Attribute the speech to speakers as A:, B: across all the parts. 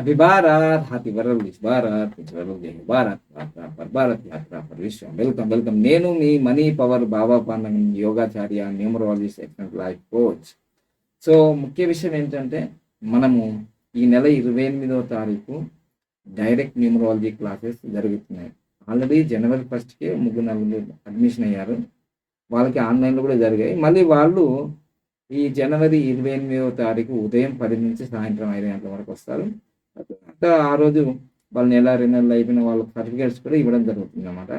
A: Happy Bharat, Happy Bharat, Happy Bharat, Happy Bharat, Bharat, Bharat, Bharat, Vishwam. Welcome, welcome. నేను మీ money power Baba Pandam యోగాచార్య numerologist section life coach so ముఖ్య విషయం ఏంటంటే మనము ఈ నెల ఇరవై ఎనిమిదవ తారీఖు డైరెక్ట్ న్యూమరాలజీ క్లాసెస్ జరుగుతున్నాయి ఆల్రెడీ జనవరి ఫస్ట్కే ముగ్గురు నలుగురు అడ్మిషన్ అయ్యారు వాళ్ళకి ఆన్లైన్లో కూడా జరిగాయి మళ్ళీ వాళ్ళు ఈ జనవరి ఇరవై ఎనిమిదవ తారీఖు ఉదయం పది నుంచి సాయంత్రం ఐదు గంటల వరకు వస్తారు అంటే ఆ రోజు వాళ్ళ నెల రెండు అయిపోయిన వాళ్ళ సర్టిఫికేట్స్ కూడా ఇవ్వడం జరుగుతుంది అనమాట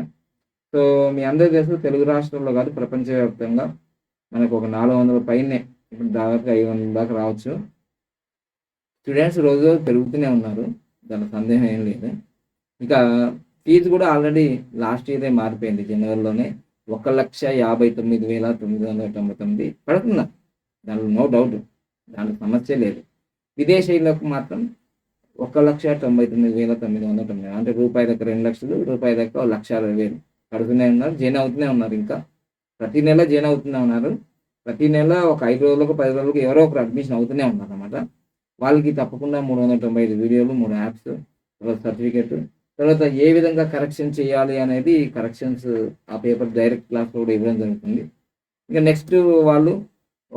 A: సో మీ అందరి తెలుసు తెలుగు రాష్ట్రంలో కాదు ప్రపంచవ్యాప్తంగా మనకు ఒక నాలుగు వందల పైనే ఇప్పుడు దాదాపు ఐదు వందల దాకా రావచ్చు స్టూడెంట్స్ రోజు పెరుగుతూనే ఉన్నారు దాని సందేహం ఏం లేదు ఇంకా ఫీజు కూడా ఆల్రెడీ లాస్ట్ ఇయరే మారిపోయింది జనవరిలోనే ఒక లక్ష యాభై తొమ్మిది వేల తొమ్మిది వందల తొంభై తొమ్మిది పడుతుందా దానిలో నో డౌట్ దానికి సమస్య లేదు విదేశీయులకు మాత్రం ఒక లక్ష తొంభై తొమ్మిది వేల తొమ్మిది వందల తొమ్మిది అంటే రూపాయి దగ్గర రెండు లక్షలు రూపాయి దగ్గర లక్ష అరవై వేలు కడుతూనే ఉన్నారు జైన్ అవుతూనే ఉన్నారు ఇంకా ప్రతి నెల జైన్ అవుతూనే ఉన్నారు ప్రతి నెల ఒక ఐదు రోజులకు పది రోజులకు ఎవరో ఒకరు అడ్మిషన్ అవుతూనే ఉన్నారు అనమాట వాళ్ళకి తప్పకుండా మూడు వందల తొంభై ఐదు వీడియోలు మూడు యాప్స్ తర్వాత సర్టిఫికెట్ తర్వాత ఏ విధంగా కరెక్షన్ చేయాలి అనేది కరెక్షన్స్ ఆ పేపర్ డైరెక్ట్ క్లాస్లో కూడా ఇవ్వడం జరుగుతుంది ఇంకా నెక్స్ట్ వాళ్ళు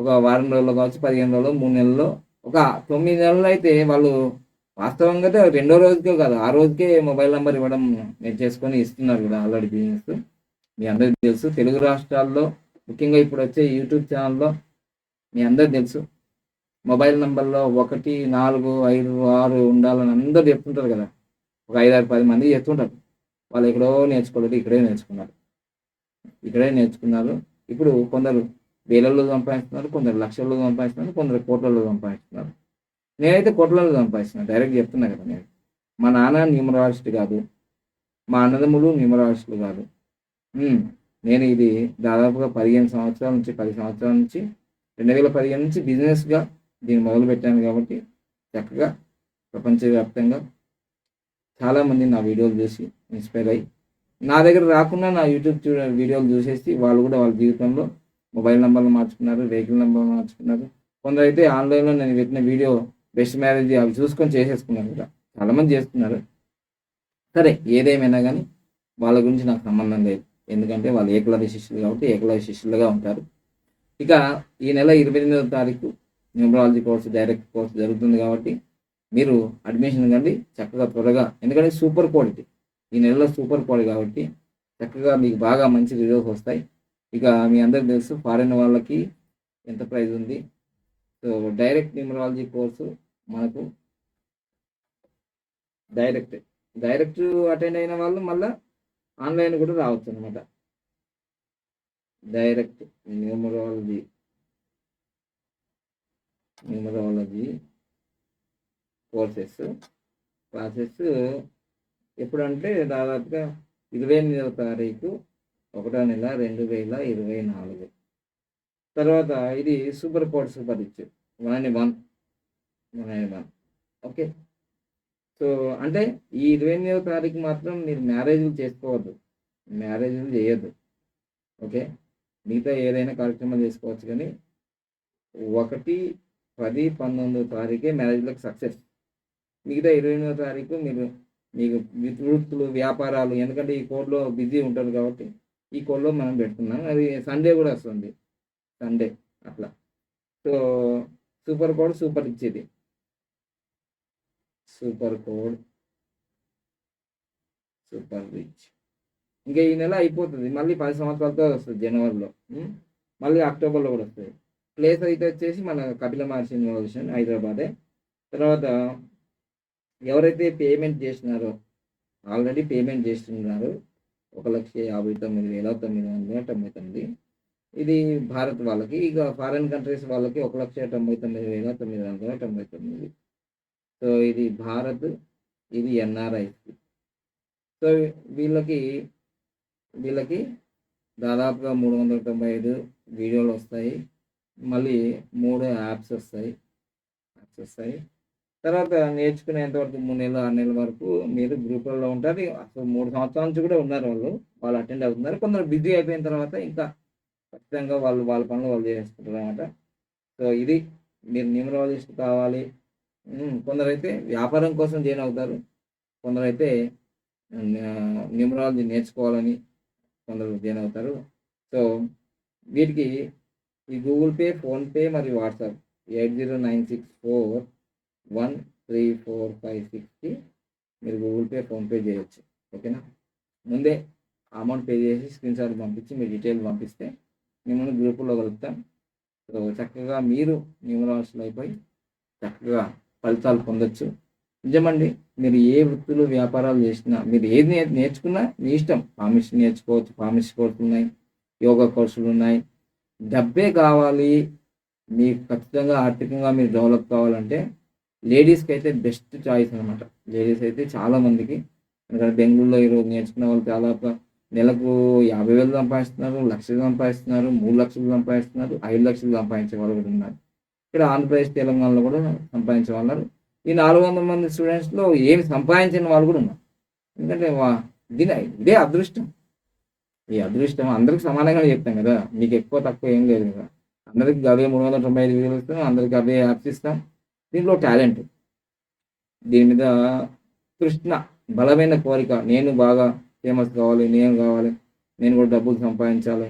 A: ఒక వారం రోజుల్లో కావచ్చు పదిహేను రోజులు మూడు నెలల్లో ఒక తొమ్మిది నెలలు అయితే వాళ్ళు వాస్తవంగా అయితే రెండో రోజుకే కాదు ఆ రోజుకే మొబైల్ నెంబర్ ఇవ్వడం నేను చేసుకొని ఇస్తున్నారు కూడా ఆల్రెడీ బిజినెస్ మీ అందరికి తెలుసు తెలుగు రాష్ట్రాల్లో ముఖ్యంగా ఇప్పుడు వచ్చే యూట్యూబ్ ఛానల్లో మీ అందరికి తెలుసు మొబైల్ నెంబర్లో ఒకటి నాలుగు ఐదు ఆరు ఉండాలని అందరూ చెప్తుంటారు కదా ఒక ఐదు ఆరు పది మంది చెప్తుంటారు వాళ్ళు ఎక్కడో నేర్చుకోలేదు ఇక్కడే నేర్చుకున్నారు ఇక్కడే నేర్చుకున్నారు ఇప్పుడు కొందరు వేలల్లో సంపాదిస్తున్నారు కొందరు లక్షల్లో సంపాదిస్తున్నారు కొందరు కోట్లలో సంపాదిస్తున్నారు నేనైతే కొట్లలో సంపాదిస్తున్నా డైరెక్ట్ చెప్తున్నా కదా నేను మా నాన్న న్యూమరాలజిస్ట్ కాదు మా అన్నదమ్ములు న్యూమరాలజిస్టులు కాదు నేను ఇది దాదాపుగా పదిహేను సంవత్సరాల నుంచి పది సంవత్సరాల నుంచి రెండు వేల పదిహేను నుంచి బిజినెస్గా దీన్ని మొదలుపెట్టాను కాబట్టి చక్కగా ప్రపంచవ్యాప్తంగా చాలామంది నా వీడియోలు చూసి ఇన్స్పైర్ అయ్యి నా దగ్గర రాకుండా నా యూట్యూబ్ వీడియోలు చూసేసి వాళ్ళు కూడా వాళ్ళ జీవితంలో మొబైల్ నెంబర్లు మార్చుకున్నారు వెహికల్ నెంబర్లు మార్చుకున్నారు కొందరైతే ఆన్లైన్లో నేను పెట్టిన వీడియో బెస్ట్ మ్యారేజ్ అవి చూసుకొని చేసేసుకున్నారు చాలా చాలామంది చేస్తున్నారు సరే ఏదేమైనా కానీ వాళ్ళ గురించి నాకు సంబంధం లేదు ఎందుకంటే వాళ్ళు ఏకలవ్య శిష్యులు కాబట్టి ఏకలవ్య శిష్యులుగా ఉంటారు ఇక ఈ నెల ఇరవై ఎనిమిదవ తారీఖు న్యూమరాలజీ కోర్సు డైరెక్ట్ కోర్సు జరుగుతుంది కాబట్టి మీరు అడ్మిషన్ కండి చక్కగా త్వరగా ఎందుకంటే సూపర్ క్వాలిటీ ఈ నెలలో సూపర్ క్వాలిటీ కాబట్టి చక్కగా మీకు బాగా మంచి రిజల్ట్స్ వస్తాయి ఇక మీ అందరికి తెలుసు ఫారెన్ వాళ్ళకి ఎంత ప్రైజ్ ఉంది సో డైరెక్ట్ న్యూమరాలజీ కోర్సు మనకు డైరెక్ట్ డైరెక్ట్ అటెండ్ అయిన వాళ్ళు మళ్ళీ ఆన్లైన్ కూడా రావచ్చు అనమాట direct numerology numerology courses classes ఎప్పుడంటే దాదాపుగా ఇరవై ఎనిమిదవ తారీఖు ఒకటో నెల రెండు వేల ఇరవై నాలుగు తర్వాత ఇది సూపర్ కోర్సు పరీక్ష వన్ వన్ ఓకే సో అంటే ఈ ఇరవై ఎనిమిదవ తారీఖు మాత్రం మీరు మ్యారేజ్లు చేసుకోవద్దు మ్యారేజ్లు చేయొద్దు ఓకే మిగతా ఏదైనా కార్యక్రమాలు చేసుకోవచ్చు కానీ ఒకటి పది పంతొమ్మిదవ తారీఖే మ్యారేజ్లకు సక్సెస్ మిగతా ఇరవై ఎనిమిదవ తారీఖు మీరు మీకు వృత్తులు వ్యాపారాలు ఎందుకంటే ఈ కోడ్లో బిజీ ఉంటారు కాబట్టి ఈ కోడ్లో మనం పెడుతున్నాం అది సండే కూడా వస్తుంది సండే అట్లా సో సూపర్ కోడ్ సూపర్ ఇచ్చేది సూపర్ కోడ్ సూపర్ రిచ్ ఇంకా ఈ నెల అయిపోతుంది మళ్ళీ పది సంవత్సరాలతో వస్తుంది జనవరిలో మళ్ళీ అక్టోబర్లో కూడా వస్తుంది ప్లేస్ అయితే వచ్చేసి మన కపిల మహర్షి యూనివర్సిటీ హైదరాబాదే తర్వాత ఎవరైతే పేమెంట్ చేసినారో ఆల్రెడీ పేమెంట్ చేస్తున్నారు ఒక లక్ష యాభై తొమ్మిది వేల తొమ్మిది వందల తొంభై తొమ్మిది ఇది భారత్ వాళ్ళకి ఇక ఫారిన్ కంట్రీస్ వాళ్ళకి ఒక లక్ష తొంభై తొమ్మిది వేల తొమ్మిది వందల తొంభై తొమ్మిది సో ఇది భారత్ ఇది ఎన్ఆర్ఐసి సో వీళ్ళకి వీళ్ళకి దాదాపుగా మూడు వందల తొంభై ఐదు వీడియోలు వస్తాయి మళ్ళీ మూడు యాప్స్ వస్తాయి యాప్స్ వస్తాయి తర్వాత నేర్చుకునేంతవరకు మూడు నెలలు ఆరు నెలల వరకు మీరు గ్రూపులలో ఉంటారు అసలు మూడు సంవత్సరాల నుంచి కూడా ఉన్నారు వాళ్ళు వాళ్ళు అటెండ్ అవుతున్నారు కొందరు బిజీ అయిపోయిన తర్వాత ఇంకా ఖచ్చితంగా వాళ్ళు వాళ్ళ పనులు వాళ్ళు చేస్తుంటారు అనమాట సో ఇది మీరు న్యూమరాలజిస్ట్ కావాలి కొందరైతే వ్యాపారం కోసం జాయిన్ అవుతారు కొందరైతే న్యూమరాలజీ నేర్చుకోవాలని కొందరు జాయిన్ అవుతారు సో వీటికి ఈ గూగుల్ పే ఫోన్పే మరియు WhatsApp eight zero nine six four one three four five సిక్స్కి మీరు గూగుల్ పే ఫోన్పే చేయొచ్చు ఓకేనా ముందే అమౌంట్ పే చేసి స్క్రీన్ షాట్ పంపించి మీ డీటెయిల్ పంపిస్తే మిమ్మల్ని గ్రూపుల్లో కలుపుతాం సో చక్కగా మీరు న్యూమరాల్స్లో అయిపోయి చక్కగా ఫలితాలు పొందొచ్చు నిజమండి మీరు ఏ వృత్తులు వ్యాపారాలు చేసినా మీరు ఏది నేర్చుకున్నా మీ ఇష్టం ఫార్మసీ నేర్చుకోవచ్చు ఫార్మసీ కోర్సులు ఉన్నాయి యోగా కోర్సులు ఉన్నాయి డబ్బే కావాలి మీకు ఖచ్చితంగా ఆర్థికంగా మీరు డెవలప్ కావాలంటే లేడీస్కి అయితే బెస్ట్ చాయిస్ అనమాట లేడీస్ అయితే చాలామందికి ఎందుకంటే బెంగళూరులో ఈరోజు నేర్చుకున్న వాళ్ళు చాలా నెలకు యాభై వేలు సంపాదిస్తున్నారు లక్షలు సంపాదిస్తున్నారు మూడు లక్షలు సంపాదిస్తున్నారు ఐదు లక్షలు సంపాదించే వాళ్ళు కూడా ఉన్నారు ఇలా ఆంధ్రప్రదేశ్ తెలంగాణలో కూడా సంపాదించే వాళ్ళు ఈ నాలుగు వందల మంది స్టూడెంట్స్లో ఏమి సంపాదించిన వాళ్ళు కూడా ఉన్నారు ఎందుకంటే దీని ఇదే అదృష్టం ఈ అదృష్టం అందరికి సమానంగా చెప్తాం కదా మీకు ఎక్కువ తక్కువ ఏం లేదు కదా అందరికి అదే మూడు వందల తొంభై ఐదు వేలు ఇస్తాం అందరికి అవే యాప్స్ ఇస్తాం దీంట్లో టాలెంట్ దీని మీద కృష్ణ బలమైన కోరిక నేను బాగా ఫేమస్ కావాలి నేను కావాలి నేను కూడా డబ్బులు సంపాదించాలి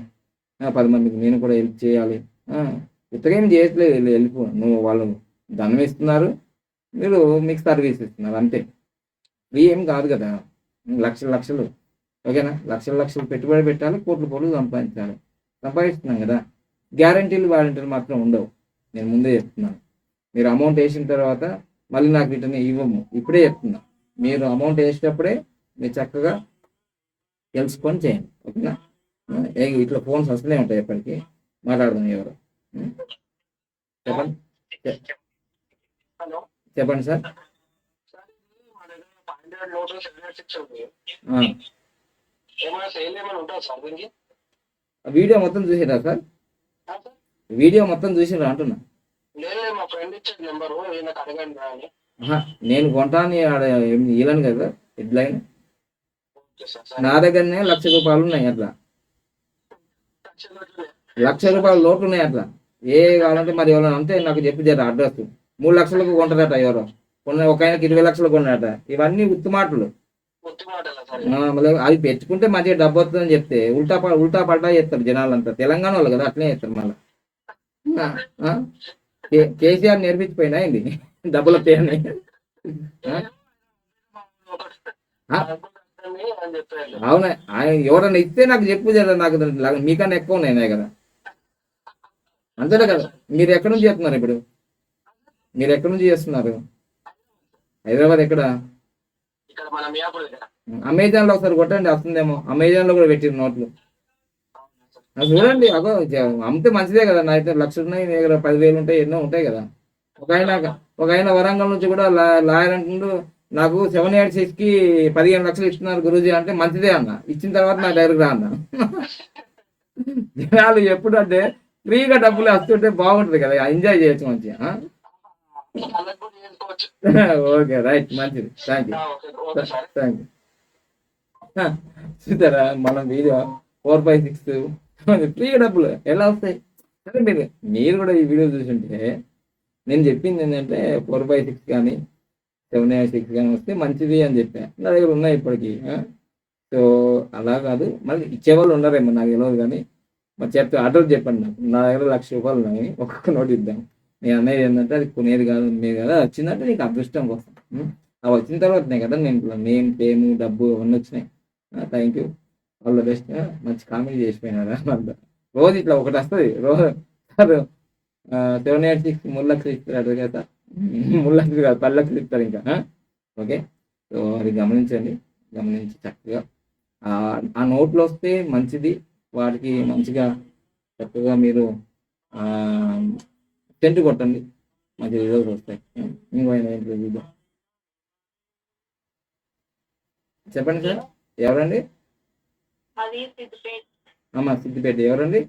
A: పది మందికి నేను కూడా హెల్ప్ చేయాలి ఇతరేం చేయట్లేదు వెళ్ళిపో నువ్వు వాళ్ళు దండం ఇస్తున్నారు మీరు మీకు సర్వీస్ ఇస్తున్నారు అంతే ఫ్రీ ఏం కాదు కదా లక్షల లక్షలు ఓకేనా లక్షల లక్షలు పెట్టుబడి పెట్టాలి కోట్లు కోట్లు సంపాదించాలి సంపాదిస్తున్నాం కదా గ్యారంటీలు వారంటీలు మాత్రం ఉండవు నేను ముందే చెప్తున్నాను మీరు అమౌంట్ వేసిన తర్వాత మళ్ళీ నాకు రిటర్న్ ఇవ్వము ఇప్పుడే చెప్తున్నా మీరు అమౌంట్ వేసేటప్పుడే మీరు చక్కగా తెలుసుకొని చేయండి ఓకేనా ఇట్లా ఫోన్స్ అసలే ఉంటాయి ఎప్పటికీ మాట్లాడదాం ఎవరు చెప్పండి చెప్పండి సార్ వీడియో మొత్తం చూసిరా సార్ వీడియో మొత్తం చూసిరా అంటున్నా నేను కొంటాను ఇలాను కదా ఇడ్లైన్ నా దగ్గరనే లక్ష రూపాయలు ఉన్నాయి అట్లా లక్ష రూపాయల లోటు ఉన్నాయి అట్లా ఏ కావాలంటే మరి ఎవరైనా అంటే నాకు చెప్పిదే అడ్రస్ మూడు లక్షలకు కొంటారట ఎవరో కొన్న ఒక ఆయనకి ఇరవై లక్షలు కొన్నారట ఇవన్నీ ఉత్తు అది అవి పెట్టుకుంటే మంచిగా డబ్బు వస్తుందని చెప్తే ఉల్టా ఉల్టా పడ్డా చేస్తారు జనాలంతా తెలంగాణ వాళ్ళు కదా అట్లనే చేస్తారు మళ్ళా కేసీఆర్ నేర్పించిపోయినా ఏంది డబ్బుల పేరుని అవునా ఆయన ఎవరన్నా ఇస్తే నాకు చెప్పు జర నాకు మీకన్నా ఎక్కువ ఉన్నాయి కదా అంతేనా కదా మీరు ఎక్కడి నుంచి చేస్తున్నారు ఇప్పుడు మీరు ఎక్కడి నుంచి చేస్తున్నారు హైదరాబాద్ ఎక్కడ అమెజాన్ లో ఒకసారి కొట్టండి వస్తుందేమో అమెజాన్ లో కూడా పెట్టిరు నోట్లు చూడండి అగో అమ్మితే మంచిదే కదా నా అయితే లక్ష ఉన్నాయి నీ దగ్గర పదివేలు ఉంటాయి ఎన్నో ఉంటాయి కదా ఒక ఆయన ఒక ఆయన వరంగల్ నుంచి కూడా లాయర్ అంటుండు నాకు సెవెన్ ఎయిట్ సిక్స్ కి పదిహేను లక్షలు ఇస్తున్నారు గురూజీ అంటే మంచిదే అన్న ఇచ్చిన తర్వాత నా డైరెక్ట్ రా అన్న జనాలు ఎప్పుడంటే ఫ్రీగా డబ్బులు వస్తుంటే బాగుంటది కదా ఎంజాయ్ చేయొచ్చు మంచిగా ఓకే రైట్ మంచిది థ్యాంక్
B: యూ థ్యాంక్
A: యూ చూసారా మనం వీడియో ఫోర్ ఫైవ్ సిక్స్ ఫ్రీగా డబ్బులు ఎలా వస్తాయి సరే మీరు మీరు కూడా ఈ వీడియో చూసుంటే నేను చెప్పింది ఏంటంటే ఫోర్ ఫైవ్ సిక్స్ కానీ సెవెన్ ఎయిట్ సిక్స్ కానీ వస్తే మంచిది అని చెప్పాను నా దగ్గర ఉన్నాయి ఇప్పటికీ సో అలా కాదు మళ్ళీ ఇచ్చేవాళ్ళు ఉన్నారేమో నాకు తెలియదు కానీ మరి చెప్తే అడ్రస్ చెప్పండి నాకు నా దగ్గర లక్ష రూపాయలు ఉన్నాయి ఒక్కొక్క నోట్ ఇద్దాం మీ అన్నయ్య ఏంటంటే అది కొనేది కాదు మీరు కదా వచ్చిందంటే నీకు అదృష్టం కోసం అవి వచ్చిన నేను కదా నేను నేమ్ పేము డబ్బు అవన్నీ వచ్చినాయి thank you all the best మంచి కామెడీ చేసిపోయినారా రోజు ఇట్లా ఒకటి వస్తుంది రోజు సార్ సెవెన్ ఎయిట్ సిక్స్ మూడు లక్షలు ఇస్తారు కదా మూడు లక్షలు కాదు పది లక్షలు ఇస్తారు ఇంకా ఓకే సో అది గమనించండి గమనించి చక్కగా ఆ నోట్లో వస్తే మంచిది వాటికి మంచిగా చక్కగా మీరు టెంట్ కొట్టండి మంచి రిజల్ట్స్ వస్తాయి ఇంకోైనా ఏంటి చూద్దాం చెప్పండి సార్ ఎవరండి అమ్మా సిద్దిపేట ఎవరండి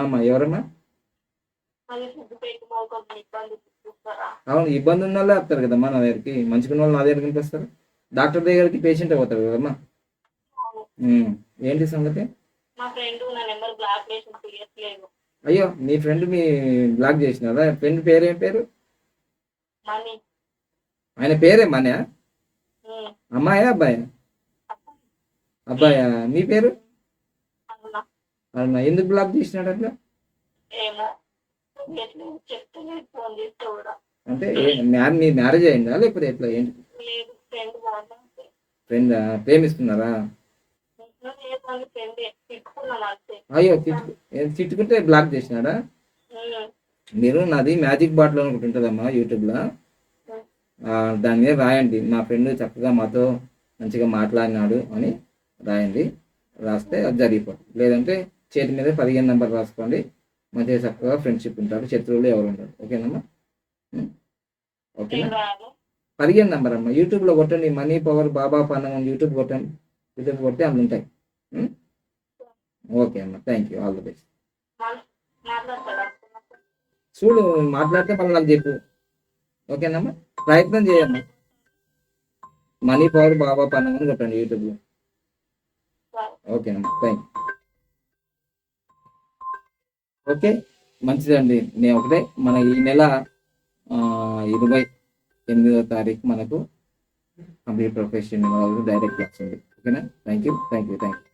A: అమ్మా ఎవరమ్మా అవును ఇబ్బంది ఉన్న వాళ్ళే వస్తారు కదమ్మా నా దగ్గరికి మంచిగా ఉన్న వాళ్ళు నా దగ్గరికి వస్తారు డాక్టర్ దగ్గరికి పేషెంట్ అవుతారు కదమ్మా ఏంటి సంగతి అయ్యో మీ ఫ్రెండ్ మీ బ్లాక్ చేసినారా ఫ్రెండ్ పేరు ఏం పేరు ఆయన పేరే మనే అమ్మాయా అబ్బాయా అబ్బాయా మీ పేరు అరుణ ఎందుకు బ్లాక్ చేసినాడు అట్లా అంటే మీ మ్యారేజ్ అయిందా లేకపోతే ఎట్లా ఏంటి ఫ్రెండ్ ప్రేమిస్తున్నారా అయ్యో తిట్టుకుంటే బ్లాక్ చేసినాడా మీరు నాది మ్యాజిక్ బాటిల్ అని ఒకటి ఉంటుందమ్మా యూట్యూబ్లో దాని మీద రాయండి మా ఫ్రెండ్ చక్కగా మాతో మంచిగా మాట్లాడినాడు అని రాయండి రాస్తే అది జరిగిపోతుంది లేదంటే చేతి మీద పదిహేను నెంబర్ రాసుకోండి మంచిగా చక్కగా ఫ్రెండ్షిప్ ఉంటారు శత్రువులు ఎవరు ఉంటారు ఓకేనమ్మా ఓకేనా పదిహేను నెంబర్ అమ్మా యూట్యూబ్లో కొట్టండి మనీ పవర్ బాబా పానం యూట్యూబ్ కొట్టండి యూట్యూబ్ కొట్టి అందులో ఉంటాయి ఓకే hmm? అమ్మ thank you all the best చూడు మాట్లాడితే మళ్ళీ నాకు చెప్పు ఓకేనమ్మా ప్రయత్నం చేయమ్మా మనీ పవర్ బాబా పన్ను అని యూట్యూబ్ యూట్యూబ్లో ఓకేనమ్మా థ్యాంక్ యూ ఓకే మంచిదండి నేను ఒకటే మన ఈ నెల ఇరవై ఎనిమిదో తారీఖు మనకు కంప్యూటర్ ప్రొఫెషన్ డైరెక్ట్ వచ్చింది ఓకేనా thank you thank you thank you